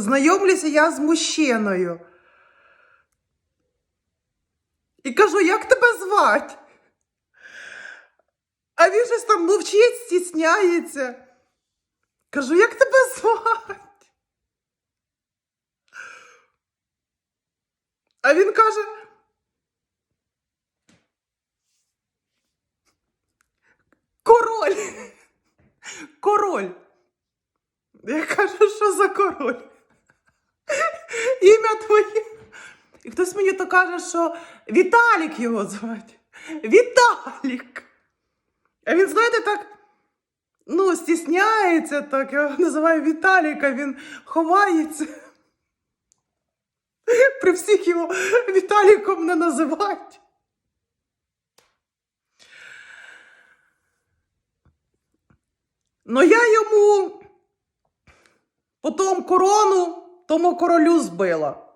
знайомлюся я з мужчиною. І кажу, як тебе звати? А він щось там мовчить, стісняється. Кажу, як тебе звати? А він каже. Король. Король. Я кажу, що за король? Твоє. І хтось мені то каже, що Віталік його звати. Віталік. А він, знаєте, так, ну, стісняється, так, я його називаю Віталіка, він ховається. При всіх його Віталіком не називають. Ну я йому потім корону тому королю збила.